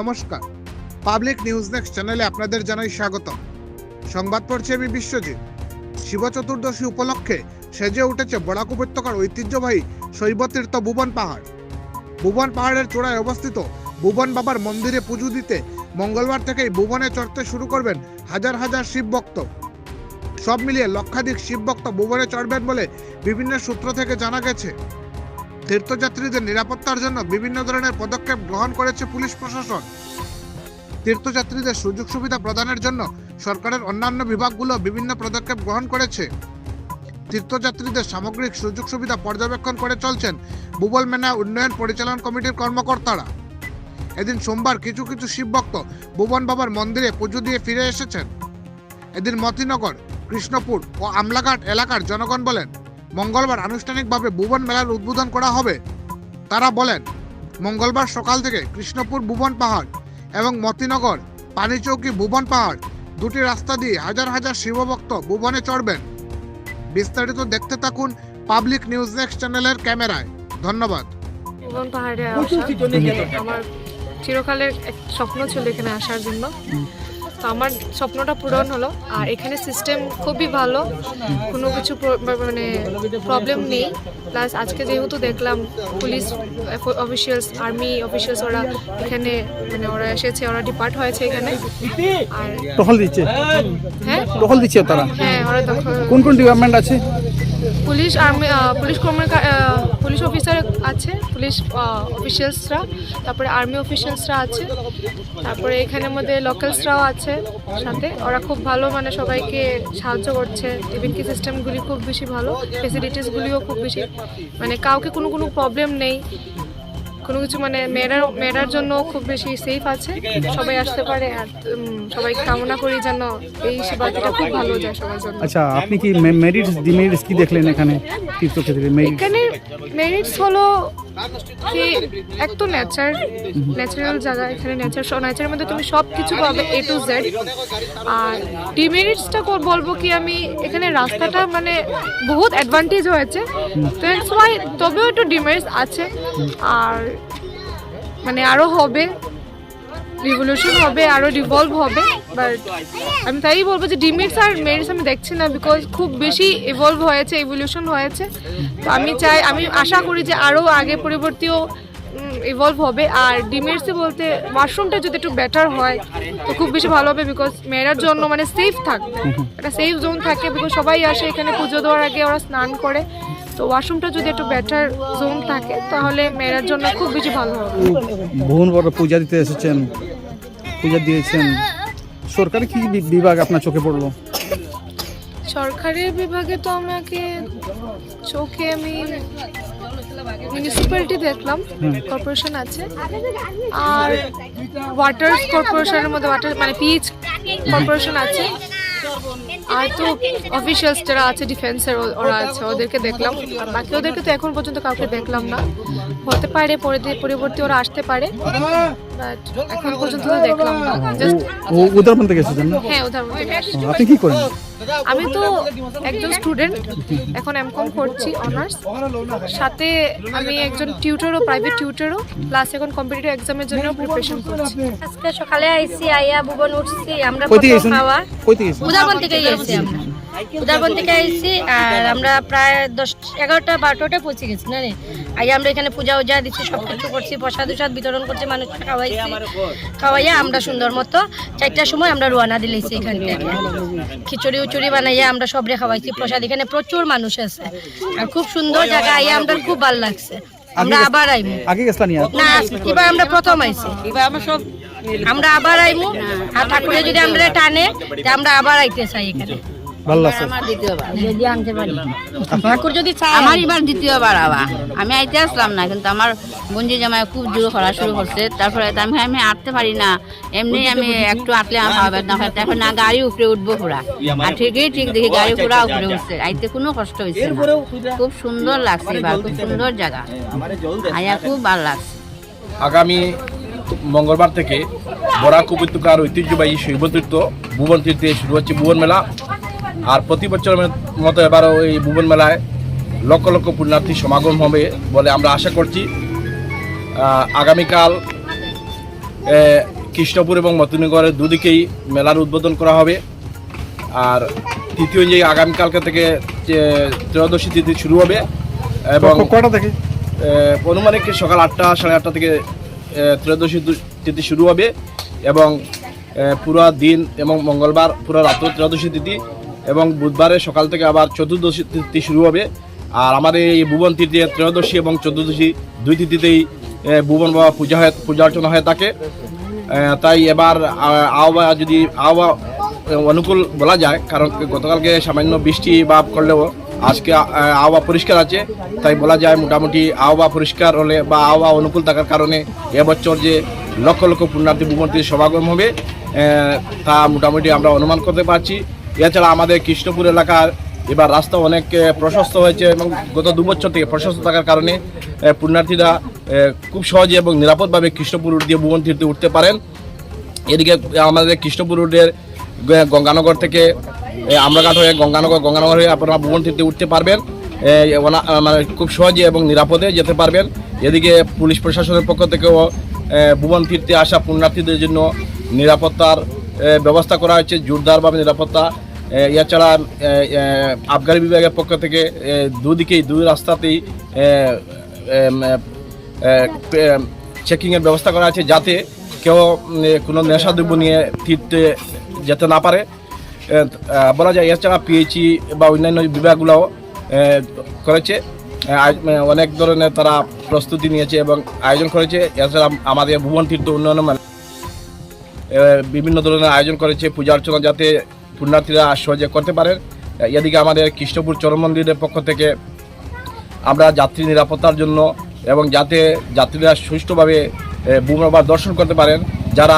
নমস্কার। Public news next চ্যানেলে আপনাদের জানাই স্বাগত সংবাদ পড়ছি আমি বিশ্বজিৎ। শিব চতুর্দশী উপলক্ষে সেজে উঠেছে বরাক উপত্যকার ঐতিহ্যবাহী শৈবতীর্থ ভুবন পাহাড়। ভুবন পাহাড়ের চূড়ায় অবস্থিত ভুবন বাবার মন্দিরে পুজো দিতে মঙ্গলবার থেকেই ভুবনে চড়তে শুরু করবেন হাজার হাজার শিব ভক্ত। সব মিলিয়ে লক্ষাধিক শিব ভক্ত ভুবনে চড়বেন বলে বিভিন্ন সূত্র থেকে জানা গেছে। তীর্থযাত্রীদের নিরাপত্তার জন্য বিভিন্ন ধরনের পদক্ষেপ গ্রহণ করেছে পুলিশ প্রশাসন। তীর্থযাত্রীদের সুযোগ সুবিধা প্রদানের জন্য সরকারের অন্যান্য বিভাগগুলো বিভিন্ন পদক্ষেপ গ্রহণ করেছে। তীর্থযাত্রীদের সামগ্রিক সুযোগ সুবিধা পর্যবেক্ষণ করে চলছেন বুবল মেনা উন্নয়ন পরিচালন কমিটির কর্মকর্তারা। এদিন সোমবার কিছু কিছু শিবভক্ত ভুবন বাবার মন্দিরে পুজো দিয়ে ফিরে এসেছেন। এদিন মতিনগর, কৃষ্ণপুর ও আমলাঘাট এলাকার জনগণ বলেন মঙ্গলবার আনুষ্ঠানিকভাবে ভুবন মেলার উদ্বোধন করা হবে। তারা বলেন মঙ্গলবার সকাল থেকে কৃষ্ণপুর ভুবন পাহাড় এবং মতিনগর পানিচৌকি ভুবন পাহাড় দুটি রাস্তা দিয়ে হাজার হাজার শিবভক্ত ভুবনে চড়বেন। বিস্তারিত দেখতে থাকুন পাবলিক নিউজ নেক্সট চ্যানেলের ক্যামেরায়। ধন্যবাদ। ভুবন পাহাড়ে আমার চিরকালের এক স্বপ্ন ছিল এখানে আসার জন্য। তো আমার স্বপ্নটা পূরণ হলো। আর এখানে সিস্টেম খুবই ভালো। কোনো কিছু মানে প্রবলেম নেই। প্লাস আজকে যেহেতু দেখলাম পুলিশ অফিসিয়ালস আর্মি অফিসিয়ালস ওরা এখানে মানে ওরা এসেছে ওরা ডিপার্ট হয়েছে এখানে। আর টহল দিচ্ছে? হ্যাঁ? টহল দিচ্ছে তারা? হ্যাঁ ওরা তখন কোন কোন ডিপার্টমেন্ট আছে? পুলিশ আর্মি পুলিশ কর্মী পুলিশ অফিসার আছে, পুলিশ অফিসিয়ালসরা, তারপরে আর্মি অফিসিয়ালসরা আছে, তারপরে এখানের মধ্যে লোকালসরাও আছে সাথে। ওরা খুব ভালো মানে সবাইকে সাহায্য করছে। ইভেন কি সিস্টেমগুলি খুব বেশি ভালো ফেসিলিটিসগুলিও খুব বেশি। মানে কাউকে কোনো কোনো প্রবলেম নেই। কোনো কিছু মানে মেয়েরা মেয়েরার জন্য খুব বেশি সেফ আছে। সবাই আসতে পারে আর সবাই কামনা করি যেন এই শিবরাত্রিটা খুব ভালো যায় সবার জন্য। আচ্ছা আপনি কি মেরিটস ডিমেরিটস কি দেখলেন এখানে তীর্থক্ষেত্রে? এখানে মেরিটস হলো কি এক তো নেচার ন্যাচারাল জায়গা, এখানে নেচার নেচারের মধ্যে তুমি সব কিছু পাবে এ টু জেড আর ডিমেরিটসটা বলব কি আমি, এখানে রাস্তাটা মানে বহুত অ্যাডভান্টেজ হয়েছে। তো ইটস তবেও একটু ডিমেরিটস আছে। আর মানে আরও হবে। রিভলিউশন হবে আরও রিভলভ হবে বাট আমি তাই বলব যে ডিমিটস আর মেরিটস আমি দেখছি না বিকজ খুব বেশি ইভলভ হয়েছে ইভলিউশন হয়েছে। তো আমি চাই, আমি আশা করি যে আরও আগে পরিবর্তীও ইভলভ হবে। আর ডিমেটসে বলতে ওয়াশরুমটা যদি একটু বেটার হয়, তো খুব বেশি ভালো হবে বিকজ মেয়েরার জন্য মানে সেফ থাকবে। একটা সেফ জোন থাকে বিকজ সবাই আসে এখানে পুজো দেওয়ার আগে ওরা স্নান করে। তো ওয়াশরুমটা যদি একটু বেটার জোন থাকে তাহলে মেয়েরার জন্য খুব বেশি ভালো হবে। বহুন বড় পূজা দিতে এসেছেন পূজা দিয়েছেন। সরকারি কি বিভাগ আপনার চোখে পড়ল? সরকারি বিভাগে তো আমাকে চোখে আমি মিউনিসিপ্যালিটি দেখলাম কর্পোরেশন আছে। আর ওয়াটার কর্পোরেশনের মধ্যে ওয়াটার মানে পিচ কর্পোরেশন আছে। আর তো অফিসিয়ালস যারা আছে ডিফেন্সের ওরা আছে ওদেরকে দেখলাম। বাকি ওদেরকে তো এখন পর্যন্ত কাউকে দেখলাম না। হতে পারে পরে পরিবর্তে ওরা আসতে পারে এখন পর্যন্ত তো দেখলাম না। জাস্ট থেকে এসেছেন হ্যাঁ উদাহরণ আপনি কি করেন? আমি তো একজন স্টুডেন্ট এখন এম কম করছি অনার্স সাথে আমি একজন টিউটরও প্রাইভেট টিউটরও প্লাস এখন কম্পিটিটিভ এক্সামের জন্য প্রিপারেশন করছি। আজকে সকালে আইসি আইয়া ভুবন উঠছি আমরা খাওয়া। কই থেকে এসেছি আমরা। উদারবন থেকে আইসি আর আমরা প্রায় দশ এগারোটা বারোটা পৌঁছে গেছি না রে? আইয়া আমরা এখানে পূজা উজা দিচ্ছি সব কিছু করছি প্রসাদ উসাদ বিতরণ করছি মানুষকে খাওয়াইছি খাওয়াইয়া আমরা সুন্দর মতো চারটার সময় আমরা রোয়ানা দিলেছি এখান থেকে খিচুড়ি উচুড়ি বানাইয়া আমরা সবরে খাওয়াইছি প্রসাদ এখানে প্রচুর মানুষ আছে। আর খুব সুন্দর জায়গা আইয়া আমরা খুব ভালো লাগছে। আমরা আবার আইমু। আগে না এবার আমরা প্রথম আইছি। এবার আমরা সব আমরা আবার আইমু। আর ঠাকুরে যদি আমরা টানে আমরা আবার আইতে চাই এখানে। ভালো লাগছে। যদি আনতে পারি। ঠাকুর যদি চাই আমার এবার দ্বিতীয়বার আবার। আমি আইতে আসলাম না কিন্তু আমার বঞ্জি জামাই খুব জোর করা শুরু করছে। তারপরে আমি আমি আঁটতে পারি না। এমনি আমি একটু আঁটলে আমার ভাবে না হয় তারপর না গাড়ি উপরে উঠবো পুরা। আর ঠিকই ঠিক দেখি গাড়ি পুরা উপরে উঠছে। আইতে কোনো কষ্ট হয়েছে খুব সুন্দর লাগছে এবার খুব সুন্দর জায়গা। আইয়া খুব ভালো লাগছে। আগামী মঙ্গলবার থেকে বরাক উপত্যকার ঐতিহ্যবাহী শৈবতীর্থ ভুবন তীর্থে শুরু হচ্ছে ভুবন মেলা। আর প্রতি বছরের মতো এবারও এই ভুবন মেলায় লক্ষ লক্ষ পুণ্যার্থী সমাগম হবে বলে আমরা আশা করছি। আগামীকাল কৃষ্ণপুর এবং মতিনগরের দুদিকেই মেলার উদ্বোধন করা হবে। আর তৃতীয় যে আগামীকালকে থেকে যে ত্রয়োদশী তিথি শুরু হবে এবং ক- কয়টা থেকে? অনুমানিক সকাল আটটা সাড়ে আটটা থেকে ত্রয়োদশী তিথি শুরু হবে এবং পুরো দিন এবং মঙ্গলবার পুরো রাত্র ত্রয়োদশী তিথি এবং বুধবারে সকাল থেকে আবার চতুর্দশী তিথি শুরু হবে। আর আমাদের এই ভুবন তিথিতে ত্রয়োদশী এবং চতুর্দশী দুই তিথিতেই ভুবন বাবা পূজা হয়, পূজা অর্চনা হয়ে থাকে। তাই এবার আবহাওয়া যদি আবহাওয়া অনুকূল বলা যায়, কারণ গতকালকে সামান্য বৃষ্টি বা করলেও আজকে আবহাওয়া পরিষ্কার আছে। তাই বলা যায় মোটামুটি আবহাওয়া পরিষ্কার হলে বা আবহাওয়া অনুকূল থাকার কারণে এবছর যে লক্ষ লক্ষ পুণ্যার্থী ভূমন্ত্রীর সমাগম হবে তা মোটামুটি আমরা অনুমান করতে পারছি। এছাড়া আমাদের কৃষ্ণপুর এলাকার এবার রাস্তা অনেক প্রশস্ত হয়েছে এবং গত দু বছর থেকে প্রশস্ত থাকার কারণে পুণ্যার্থীরা খুব সহজে এবং নিরাপদভাবে কৃষ্ণপুর দিয়ে ভুবন তীর্থে উঠতে পারেন। এদিকে আমাদের কৃষ্ণপুর রোডের গঙ্গানগর থেকে আমরাঘাট হয়ে গঙ্গানগর গঙ্গানগর হয়ে আপনারা ভুবন তীর্থে উঠতে পারবেন। মানে খুব সহজে এবং নিরাপদে যেতে পারবেন। এদিকে পুলিশ প্রশাসনের পক্ষ থেকেও ভুবন তীর্থে আসা পুণ্যার্থীদের জন্য নিরাপত্তার ব্যবস্থা করা হয়েছে, জোরদারভাবে নিরাপত্তা। এছাড়া আবগারি বিভাগের পক্ষ থেকে দুদিকেই, দুই রাস্তাতেই চেকিংয়ের ব্যবস্থা করা আছে যাতে কেউ কোনো নেশাদ্রব্য নিয়ে ফিরতে, যেতে না পারে। বলা যায়, এছাড়া পিএইচই বা অন্যান্য বিভাগগুলোও করেছে। অনেক ধরনের তারা প্রস্তুতি নিয়েছে এবং আয়োজন করেছে। এছাড়া আমাদের ভুবন তীর্থ উন্নয়ন বিভিন্ন ধরনের আয়োজন করেছে, পূজা অর্চনা যাতে পুণ্যার্থীরা সহজে করতে পারেন। এদিকে আমাদের কৃষ্ণপুর চরম মন্দিরের পক্ষ থেকে আমরা যাত্রী নিরাপত্তার জন্য এবং যাতে যাত্রীরা সুষ্ঠুভাবে বুমরাবার দর্শন করতে পারেন। যারা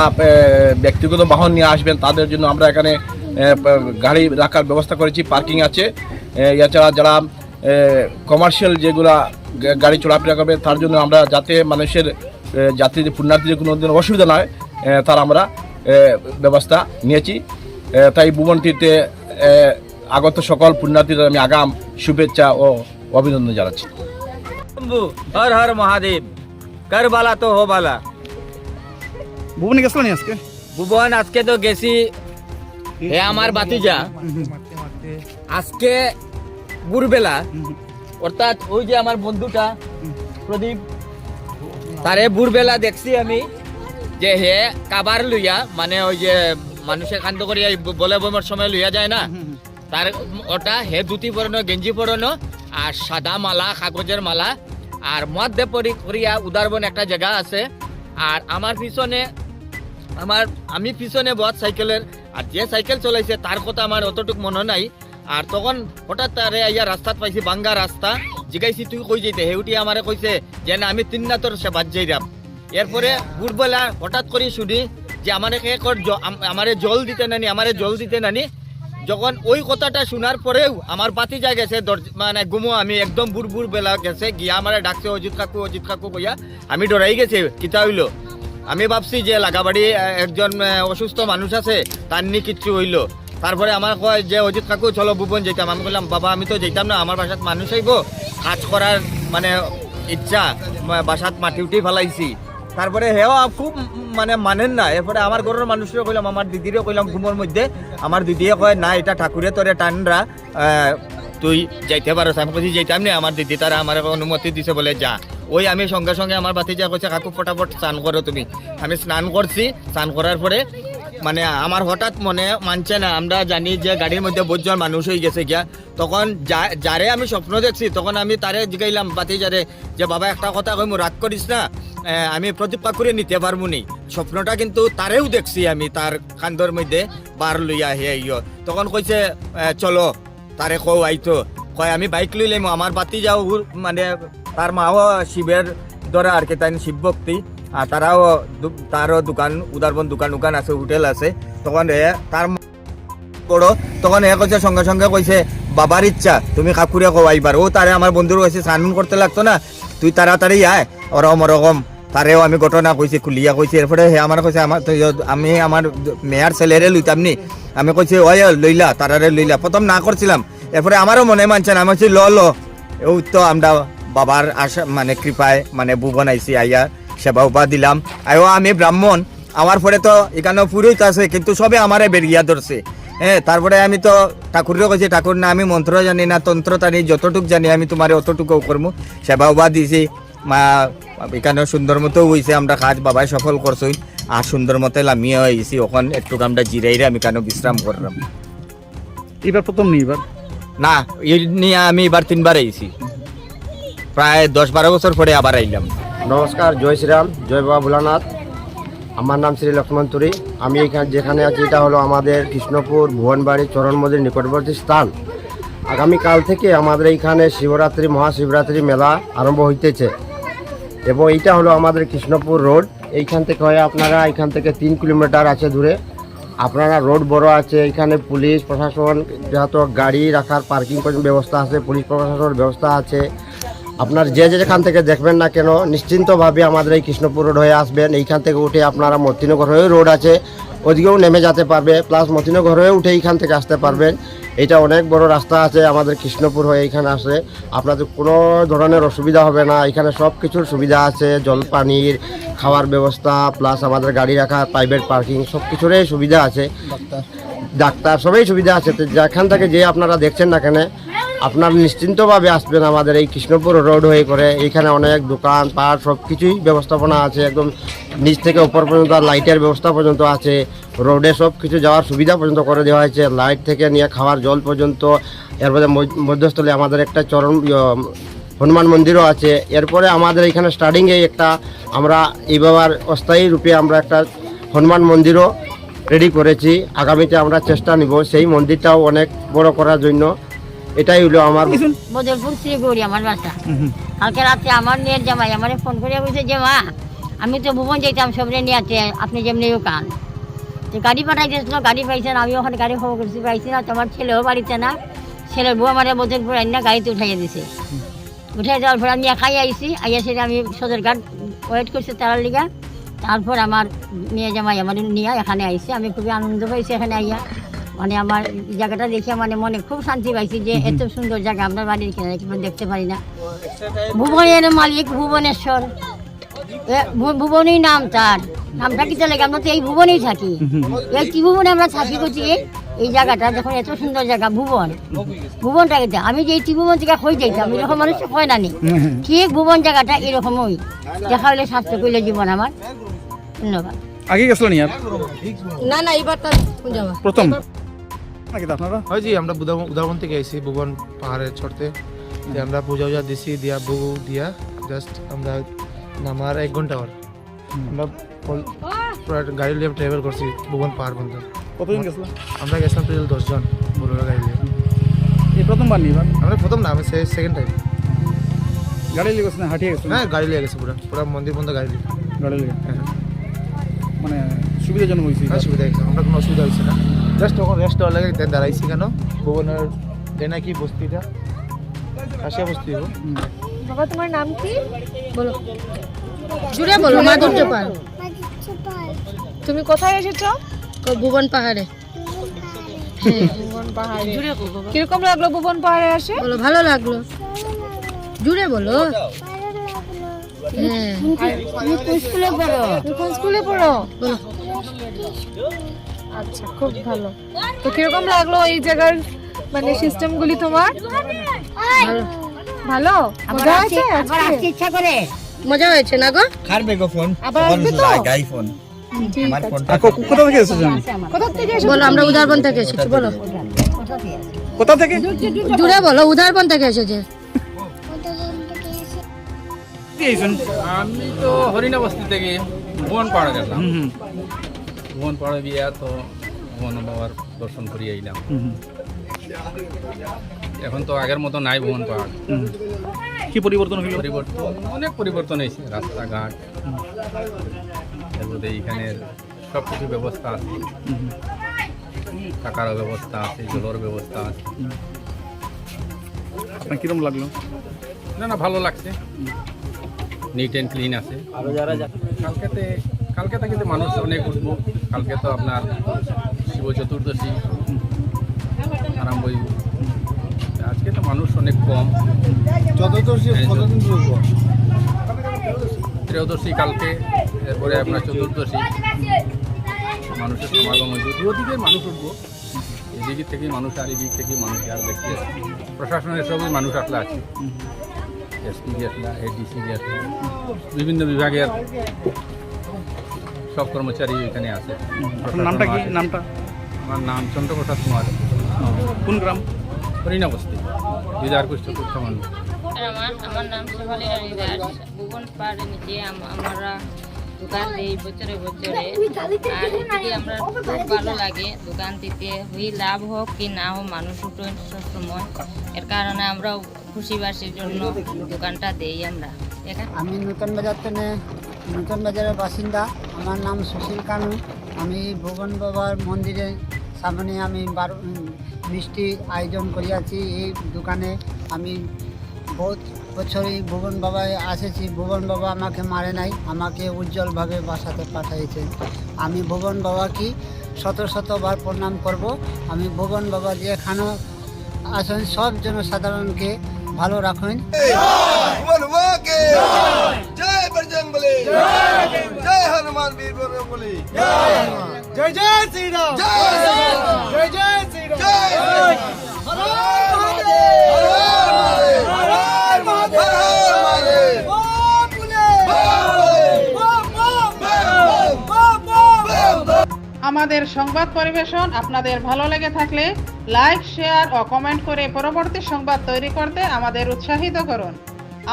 ব্যক্তিগত বাহন নিয়ে আসবেন, তাদের জন্য আমরা এখানে গাড়ি রাখার ব্যবস্থা করেছি, পার্কিং আছে। এছাড়া যারা কমার্শিয়াল যেগুলা গাড়ি চলাফেরা করবে, তার জন্য আমরা যাতে মানুষের যাত্রীদের, পুণ্যার্থীদের কোনো দিন অসুবিধা নয়। তার আমরা ব্যবস্থা নিয়েছি। তাই ভুবন তীর্থে আগত সকল পুণ্যার্থীদের আমি আগাম শুভেচ্ছা ও অভিনন্দন জানাচ্ছি। হর হর মহাদেব কর বালা তো হো বালা ভুবনে গেছিলেন আজকে? ভুবন আজকে তো গেছি। হে আমার বাতিজা। আজকে ভোরবেলা অর্থাৎ ওই যে আমার বন্ধুটা প্রদীপ তারে ভোরবেলা দেখছি আমি। যে হে কাবার লইয়া মানে ওই যে মানুষের কান্দ করিয়া এই বলে বইমের সময় লইয়া যায় না? তার ওটা হে ধুতি পরানো গেঞ্জি পরানো আর সাদা মালা কাগজের মালা আর মধ্যে পরি করিয়া উদারবন একটা জায়গা আছে। আর আমার পিছনে আমার আমি পিছনে বদ সাইকেলের আর যে সাইকেল চলাইছে তার কথা আমার অতটুক মনে নাই। আর তখন হঠাৎ তারে আইয়া রাস্তাত পাইছি বাঙ্গা রাস্তা। জিগাইছি তুই কই যাইতে? হেউটি আমারে কইছে যে না আমি তিন না তোর সে বাদ যাইরাম। এরপরে ভোরবেলা হঠাৎ করে শুনি যে আমারে কে কর জ- আমারে জল দিতে নানি, আমারে জল দিতে নানি। যখন ওই কথাটা শোনার পরেও আমার বাতি যা গেছে মানে গুমো, আমি একদম বুড় বুড় বেলা গেছে, গিয়া আমারে ডাকছে, অজিত কাকু অজিত কাকু কইয়া আমি ডরাই গেছে, কিতা হইল? আমি ভাবছি যে লাগাবাড়ি একজন অসুস্থ মানুষ আছে, তার নি কিচ্ছু হইল। তারপরে আমার কয় যে, অজিত কাকু, চলো ভুবন যেতাম আমি বললাম বাবা, আমি তো যেতাম না, আমার বাসাত মানুষ আইব। কাজ করার মানে ইচ্ছা বাসাত মাটি উঠি ফেলাইছি। তারপরে হেও খুব মানে মানেন না। এরপরে আমার ঘরের মানুষেরও কইলাম, আমার দিদিরও কইলাম ঘুমোর মধ্যে। আমার দিদিয়ে কয়, না, এটা ঠাকুরে তোরে টানরা তুই যাইতে পারো আমি কইছি, যাইতাম না, আমার দিদি তারা আমার অনুমতি দিছে বলে যা। ওই আমি সঙ্গে সঙ্গে আমার বাতিজা কইছে, কাকু, ফটাফট স্নান করো তুমি। আমি স্নান করছি, স্নান করার পরে মানে আমার হঠাৎ মনে মানছে না, আমরা জানি যে গাড়ির মধ্যে বহুজন মানুষ হয়ে গেছে গিয়া। তখন যারে আমি স্বপ্ন দেখছি, তখন আমি তারে জিগাইলাম, বাতি যারে, যে বাবা একটা কথা কই রাগ করিস না আমি প্রতিপা করে নিতে পারব নি। স্বপ্নটা কিন্তু তারেও দেখছি আমি তার কান্দর মধ্যে বার লইয়া হে ইয় তখন কইছে চলো, তারে কও আইতো। কয়, আমি বাইক লইলাম আমার বাতি যাও মানে তার মাও শিবের ধরে আর কি তাই শিব ভক্তি। আর তারাও তারও দোকান, উদারবন দোকান দোকান আছে, হোটেল আছে। তখন এ তার বড়, তখন এ কইছে সঙ্গে সঙ্গে কইছে বাবার ইচ্ছা, তুমি কাকুরে কও আইবার। ও তারে আমার বন্ধুর কাছে স্নান করতে লাগতো না, তুই তাড়াতাড়ি আয় ওরকম ওরকম তারেও আমি ঘটনা কইছি খুলিয়া কইছি এরপরে হে আমার কইছে আমার আমি আমার মেয়ার ছেলেরে লইতাম নি আমি কইছি ওই লইলা তারারে লইলা প্রথম না করছিলাম এরপরে আমারও মনে মানছে না, আমি কইছি ল ল। ও তো আমরা বাবার আশা মানে কৃপায় মানে ভুবন আইসি আইয়া সেবা উপা দিলাম। আয়ো আমি ব্রাহ্মণ আমার পরে তো এখানে পুরোহিত আছে কিন্তু সবে আমারে বেরিয়া ধরছে। হ্যাঁ তারপরে আমি তো ঠাকুরের কাছে ঠাকুর না আমি মন্ত্র জানি না তন্ত্র জানি যতটুক জানি আমি তোমার অতটুকু করব সেবা উবা দিছি। মা এখানে সুন্দর মতো হয়েছে আমরা কাজ বাবাই সফল করছি। আর সুন্দর মতো লামিয়ে হয়েছি ওখান একটু আমরা জিরাইরে আমি কেন বিশ্রাম করলাম? এবার প্রথম নেই এবার? না এই নিয়ে আমি এবার তিনবার আইছি। প্রায় দশ বারো বছর পরে আবার আইলাম। নমস্কার, জয় শ্রীরাম, জয় বাবা ভোলানাথ। আমার নাম শ্রী লক্ষ্মণ তুরি। আমি এখানে যেখানে আছি, এটা হলো আমাদের কৃষ্ণপুর ভুবনবাড়ি চরণ মন্দির নিকটবর্তী স্থান। আগামীকাল থেকে আমাদের এইখানে শিবরাত্রি, মহাশিবরাত্রি মেলা আরম্ভ হইতেছে। এবং এইটা হলো আমাদের কৃষ্ণপুর রোড। এইখান থেকে হয় আপনারা এখান থেকে তিন কিলোমিটার আছে দূরে। আপনারা রোড বড় আছে, এখানে পুলিশ প্রশাসন, যত গাড়ি রাখার পার্কিং ব্যবস্থা আছে, পুলিশ প্রশাসনের ব্যবস্থা আছে। আপনার যে যেখান থেকে দেখবেন না কেন নিশ্চিন্তভাবে আমাদের এই কৃষ্ণপুর রোড হয়ে আসবেন। এইখান থেকে উঠে আপনারা মতিনগর হয়ে রোড আছে ওদিকেও নেমে যেতে পারবে প্লাস মতিনগর হয়ে উঠে এইখান থেকে আসতে পারবেন। এটা অনেক বড় রাস্তা আছে আমাদের কৃষ্ণপুর হয়ে এইখানে আসে আপনাদের কোনো ধরনের অসুবিধা হবে না। এখানে সব কিছুর সুবিধা আছে জল পানির খাওয়ার ব্যবস্থা প্লাস আমাদের গাড়ি রাখা প্রাইভেট পার্কিং সব কিছুরই সুবিধা আছে। ডাক্তার সবই সুবিধা আছে। তো যেখান থেকে যে আপনারা দেখছেন না কেন আপনার নিশ্চিন্তভাবে আসবেন আমাদের এই কৃষ্ণপুর রোড হয়ে করে। এইখানে অনেক দোকান পাট সব কিছুই ব্যবস্থাপনা আছে। একদম নিচ থেকে উপর পর্যন্ত লাইটের ব্যবস্থা পর্যন্ত আছে। রোডে সব কিছু যাওয়ার সুবিধা পর্যন্ত করে দেওয়া হয়েছে। লাইট থেকে নিয়ে খাওয়ার জল পর্যন্ত। এরপরে মধ্যস্থলে আমাদের একটা চরণ ইয়ে, হনুমান মন্দিরও আছে। এরপরে আমাদের এখানে স্টার্টিংয়ে একটা আমরা এইবার অস্থায়ী রূপে আমরা একটা হনুমান মন্দিরও রেডি করেছি। আগামীতে আমরা চেষ্টা নিব। সেই মন্দিরটাও অনেক বড় করার জন্য। এটাই হলো আমার বদলপুর শ্রীগৌরী আমার বাসা। কালকে রাত্রে আমার মেয়ের জামাই আমারে ফোন করে বলছে যে মা আমি তো ভুবন যেতাম সবরে নিয়ে আছে আপনি যেমনিও কান তো গাড়ি পাঠাই দিয়েছিল গাড়ি পাইছেন আমি ওখানে গাড়ি খবর করছি পাইছি না তোমার ছেলেও বাড়িতে না। ছেলের বউ আমার বদলপুর আইনা গাড়িতে উঠাইয়া দিছে। উঠাই দেওয়ার পর আমি খাই আইছি আইয়া সেটা আমি সদর ঘাট ওয়েট করছি তারার লিগা। তারপর আমার মেয়ে জামাই আমার নিয়ে এখানে আইছে আমি খুবই আনন্দ পাইছি এখানে আইয়া। মানে আমার জায়গাটা দেখে মানে মনে খুব শান্তি পাইছি যে এত সুন্দর জায়গা আমরা বাড়ির কিনারে কিন্তু দেখতে পারি না। ভুবনের মালিক ভুবনেশ্বর। ভুবনই নাম তার। নামটা কি চলে আমরা তো এই ভুবনেই থাকি। এই কি ভুবনে আমরা থাকি করছি এই জায়গাটা যখন এত সুন্দর জায়গা ভুবন। ভুবনটা এটা আমি যে এই ত্রিভুবন থেকে হয়ে যাইতাম এরকম মানুষ হয় না নি। ঠিক ভুবন জায়গাটা এরকমই। দেখা হলে স্বাস্থ্য করলে জীবন আমার। ধন্যবাদ। আগে গেছিলেন ইয়ার না না এইবার তার প্রথম? নাকি আপনারা? হয় জি আমরা উদাহরণ থেকে আইসি ভুবন পাহাড়ে চড়তে। আমরা পূজা উজা দিছি দিয়া বুগু দিয়া জাস্ট আমরা নামার এক ঘণ্টা পর। আমরা গাড়ি নিয়ে ট্রাভেল করছি ভুবন পাহাড় পর্যন্ত কতজন গেছিলেন? আমরা গেছিলাম টোটাল দশজন বোলেরো গাড়ি নিয়ে। এই প্রথমবার এবার? আমরা প্রথম না আমি সেকেন্ড টাইম গাড়ি লিয়ে গেছেন হাঁটিয়ে গেছেন হ্যাঁ গাড়ি নিয়ে গেছে পুরো। পুরো মন্দির পর্যন্ত গাড়ি নিয়ে। গাড়ি লিয়ে হ্যাঁ। মানে সুবিধাজনক হয়েছে। হ্যাঁ, সুবিধা আমরা কোনো অসুবিধা হয়েছে না। জাস্ট তখন রেস্ট হওয়ার লাগে দাঁড়াইছি কেন? ভুবনের দেনা কি বস্তিটা? কাশিয়া বস্তি হোক বাবা তোমার নাম কি? বলো। জুড়ে বলো মাধুর্য পাল তুমি কোথায় এসেছ? ভুবন পাহাড়ে। ভুবন পাহাড়ে। কীরকম লাগল ভুবন পাহাড়ে আসে? বলো ভালো লাগল। জুড়ে বলো। হ্যাঁ। কোন স্কুলে পড়ো? তুমি কোন স্কুলে পড়ো? আচ্ছা খুব ভালো। তো কীরকম লাগল এই জায়গার মানে সিস্টেমগুলি তোমার? ভালো। মজা হয়েছে আজকে? ইচ্ছা করে। মজা হয়েছে না গো? কার বেগো ফোন? আবার আসবে তো? গাই ফোন আমার ফোনটা কো- কোথা থেকে এসেছেন কোথা থেকে এসেছ? বলো আমরা উদারবন থেকে এসেছি বলো। কোথা থেকে? জুড়ে বলো উদারবন থেকে এসেছে। আমি তো হরিণা বস্তি থেকে ভুবন পাড়া গেলাম। হুম হুম। ভুবন পাড়া গিয়া তো ভুবন বাবার দর্শন করিয়ে হুম, এখন তো আগের মতো নাই ভুবন পাহাড় কি পরিবর্তন হইল? পরিবর্তন অনেক পরিবর্তন হয়েছে রাস্তাঘাট এরপরে এইখানে সব কিছু ব্যবস্থা আছে। হুম, থাকারও ব্যবস্থা আছে জলের ব্যবস্থা আছে। আপনার কিরম লাগল? না না ভালো লাগছে। নিট অ্যান্ড ক্লিন আছে। আরও যারা কালকেতে কালকে তো মানুষ অনেক উঠবো। কালকে তো আপনার শিব চতুর্দশী আরম্ভ হইব আজকে তো মানুষ অনেক কম। চতুর্দশী কতদিন কতদিন ত্রয়োদশী কালকে এরপরে আপনার চতুর্দশী। মানুষের সমাগম হয়েছে। দুদিকের মানুষ উঠবো। এদিক থেকে মানুষ আর এদিক থেকে মানুষ আর দেখতে প্রশাসনের সবই মানুষ আসলে আছে। এসপি গেছলা এডিসি গেছলা বিভিন্ন বিভাগের সব কর্মচারী এখানে আছে। নামটা কি? নামটা? আমার নাম চন্দ্রপ্রসাদ কুমার। কোন গ্রাম? হরিণাবস্তি দিদারপুর চতুর্থ মানুষ আর আমার আমার নাম রানী দাস। ভুবন পাড়ে নিচে আম- আমরা দোকান দিই বছরে বছরে। আর এদিকে আমরা খুব ভালো লাগে দোকান দিতে হই লাভ হোক কি না হোক মানুষ উঠো সময় এর কারণে আমরা খুশিবাসীর জন্য দোকানটা দেই আমরা। আমি নতুন বাজার থেকে নতুন বাজারের বাসিন্দা। আমার নাম সুশীল কানু আমি ভুবন বাবার মন্দিরের সামনে আমি বারো মিষ্টি আয়োজন করিয়াছি এই দোকানে আমি বহুত বছরই ভুবন বাবায় আসেছি ভুবন বাবা আমাকে মারে নাই আমাকে উজ্জ্বলভাবে বাসাতে পাঠাইছে আমি ভুবন বাবাকে শত শতবার প্রণাম করব আমি ভুবন বাবা যেখানে আসেন সব জনসাধারণকে ভালো রাখুন আমাদের সংবাদ পরিবেশন আপনাদের ভালো লেগে থাকলে লাইক শেয়ার ও কমেন্ট করে পরবর্তী সংবাদ তৈরি করতে আমাদের উৎসাহিত করুন।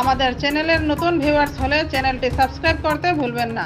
আমাদের চ্যানেলের নতুন ভিউয়ার্স হলে চ্যানেলটি সাবস্ক্রাইব করতে ভুলবেন না।